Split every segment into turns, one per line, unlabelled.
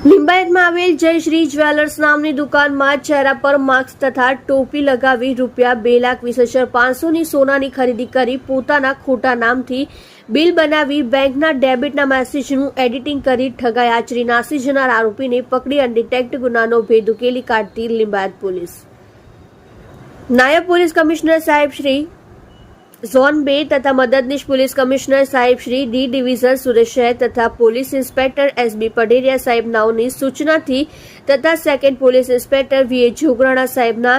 લિંબાયતમાં આવેલ જયશ્રી જ્વેલર્સ નામની દુકાનમાં ચહેરા પર માસ્ક તથા ટોપી લગાવી રૂપિયા બે લાખ વીસ હજાર પાંચસોની સોનાની ખરીદી કરી પોતાના ખોટા નામથી બિલ બનાવી બેંકના ડેબિટના મેસેજનું એડિટિંગ કરી ઠગાઈ આચરી નાસી જનાર આરોપીને પકડી અનડિટેક્ટ ગુનાનો ભેદ ઉકેલી કાઢતી લિંબાયત પોલીસ. નાયબ પોલીસ કમિશનર સાહેબ શ્રી ઝોન બે તથા મદદનીશ પોલીસ કમિશનર સાહેબ શ્રી ડી ડિવિઝન સુરેશ શહેર તથા police inspector S B Padheriya સાહેબ નાઓની સૂચનાથી તથા second police inspector V A Jograna સાહેબના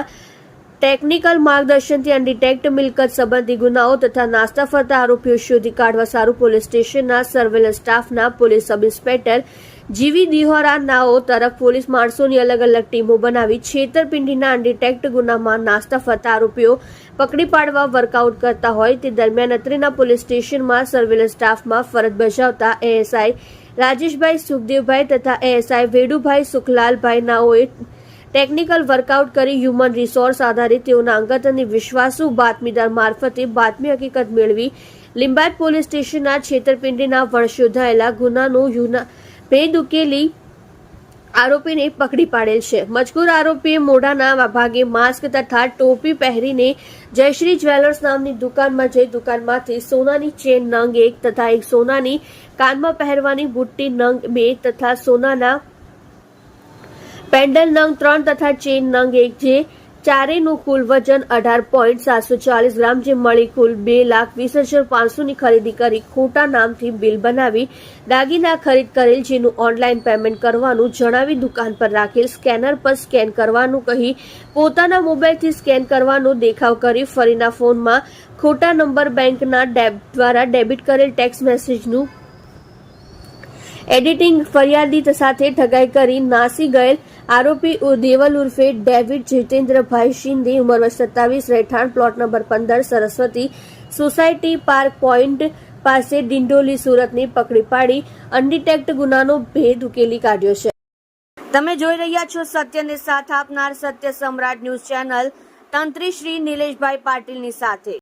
ટેકનિકલ માર્ગદર્શનથી અનડિટેક્ટ મિલકત સંબંધી ગુનાઓ તથા નાસ્તા ફરતા આરોપીઓ શોધી કાઢવા સારું પોલીસ સ્ટેશનના સર્વેલન્સ સ્ટાફના પોલીસ સબ ઇન્સ્પેક્ટર જીવી દિહોરા નાઓ તરફ પોલીસ માણસોની અલગ અલગ ટીમો બનાવી છેતરપિંડીના અનડિટેક્ટ ગુનામાં નાસ્તા ફરતા આરોપીઓ પકડી પાડવા વર્કઆઉટ કરતા હોય તે દરમિયાન અત્રેના પોલીસ સ્ટેશનમાં સર્વેલન્સ સ્ટાફમાં ફરજ બજાવતા એએસઆઈ રાજેશભાઈ સુખદેવભાઈ તથા એએસઆઈ વેડુભાઈ સુખલાલભાઈ નાઓએ ટેકનિકલ વર્કઆઉટ કરી હ્યુમન રિસોર્સ આધારિત તેઓના અંગત અને વિશ્વાસુ બાતમીદાર મારફતે બાતમી હકીકત મેળવી લિંબાયત પોલીસ સ્ટેશનના છેતરપિંડીના વણ શોધાયેલા ગુનાનો યુના ભેદ ઉકેલી આરોપીને પકડી પાડેલ છે. મજકૂર આરોપીએ મોઢાના ભાગે માસ્ક તથા ટોપી પહેરીને જયશ્રી જ્વેલર્સ નામની દુકાનમાં જઈ દુકાનમાંથી સોનાની ચેન નંગ એક તથા એક સોનાની કાનમાં પહેરવાની બુટ્ટી નંગ બે તથા સોનાના પેન્ડલ નંગ ત્રણ તથા ચેન નંગ એક જે ચારેયનું કુલ વજન અઢાર પોઈન્ટ સાતસો ચાલીસ ગ્રામ જે મળી કુલ બે લાખ વીસ હજાર પાંચસોની ખરીદી કરી ખોટા નામથી બિલ બનાવી દાગીના ખરીદ કરેલ જેનું ઓનલાઈન પેમેન્ટ કરવાનું જણાવી દુકાન પર રાખેલ સ્કેનર પર સ્કેન કરવાનું કહી પોતાના મોબાઈલથી સ્કેન કરવાનો દેખાવ કરી ફરીના ફોનમાં ખોટા નંબર બેંકના ડેબ દ્વારા ડેબિટ કરેલ ટેક્સ મેસેજનું એડિટિંગ ફરિયાદી સાથે ઠગાઈ કરી નાસી ગયેલ આરોપી દેવલ ઉર્ફે ડેવિડ જીતેન્દ્રભાઈ શિંદે ઉંમર સત્તાવીસ, રહેઠાણ પ્લોટ નંબર પંદર, સરસ્વતી સોસાયટી પાર્ક પોઈન્ટ પાસે ડિંડોલી સુરતની પકડી પાડી અનડિટેક્ટ ગુનાનો ભેદ ઉકેલી કાઢ્યો છે. તમે જોઈ રહ્યા છો સત્યને સાથ આપનાર સત્ય સમ્રાટ ન્યૂઝ ચેનલ તંત્રી શ્રી નિલેશભાઈ પાટીલની સાથે.